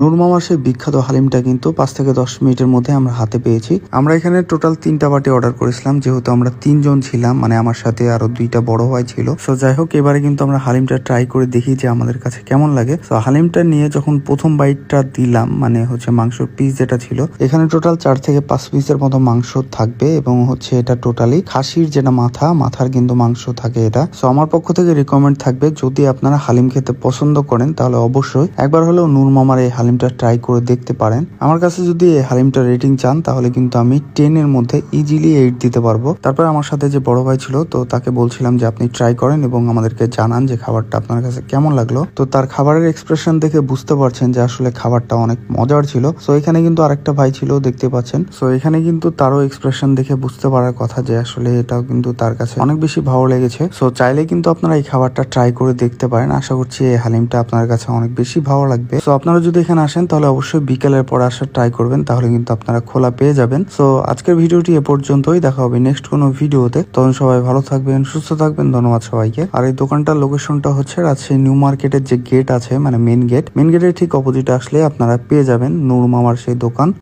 নুরমামার সেই বিখ্যাত হালিমটা কিন্তু পাঁচ থেকে দশ মিনিটের মধ্যে আমরা হাতে পেয়েছি। আমরা এখানে টোটাল তিনটা বাটি অর্ডার করেছিলাম, যেহেতু আমরা তিনজন ছিলাম মানে আমার সাথে আরও দুইটা বড় ভাই ছিল। সো যাই হোক, এবারে কিন্তু আমরা হালিমটা ট্রাই করে দেখি যে আমাদের কাছে কেমন লাগে। তো হালিমটা নিয়ে যখন প্রথম বাইটটা দিলাম মানে হচ্ছে মাংসর পিস যেটা ছিল, এখানে টোটাল চার থেকে পাঁচ পিসের মতো মাংস থাকবে এবং হচ্ছে এটা টোটালি খাসির যেটা মাথা, মাথার কিন্তু মাংস থাকে এটা। সো আমার পক্ষ থেকে রিকমেন্ড থাকবে, যদি আপনারা হালিম খেতে পছন্দ করেন, তাহলে অবশ্যই। একবার হলেও নূর মামার এই হালিমটা ট্রাই করে দেখতে পারেন। আমার কাছে যদি এই হালিমটা রেটিং চান, তাহলে কিন্তু আমি টেন এর মধ্যে ইজিলি এইট দিতে পারব। তারপর আমার সাথে যে বড় ভাই ছিল, তো তাকে বলছিলাম যে, আপনি ট্রাই করেন এবং আমাদেরকে জানান যে খাবারটা আপনার কাছে কেমন লাগল। তো তার খাবারের এক্সপ্রেশন দেখে বুঝতে পারছেন যে, আসলে খাবারটা অনেক মজার ছিল। সো এখানে কিন্তু আরেকটা ভাই ছিল, দেখতে পাচ্ছেন। সো এখানে কিন্তু তারও এক্সপ্রেশন দেখে বুঝতে পারার কথা যে, আসলে এটাও কিন্তু তার কাছে অনেক বেশি ভালো লেগেছে। সো চাইলে কিন্তু আপনারা এই খাবারটা ট্রাই করে দেখতে পারেন। আশা করছি এই হালিমটা আপনার কাছে অনেক বেশি ভালো লাগবে। সো আপনারা যদি এখানে আসেন, তাহলে অবশ্যই বিকেলের পর আসার ট্রাই করবেন, তাহলে কিন্তু আপনারা খোলা পেয়ে যাবেন। সো আজকের ভিডিওটি এ পর্যন্তই, দেখা হবে নেক্সট কোনো ভিডিওতে। তখন সবাই ভালো থাকবেন, সুস্থ থাকবেন, ধন্যবাদ সবাইকে। আর এই দোকানটার লোকেশনটা হচ্ছে রাজশাহী নিউ মার্কেটের যে গেট আছে মানে মেন গেট মেন গেটের ঠিক অপোজিটে আসলে আপনারা পেয়ে যাবেন, নূর মামার সেই দোকান।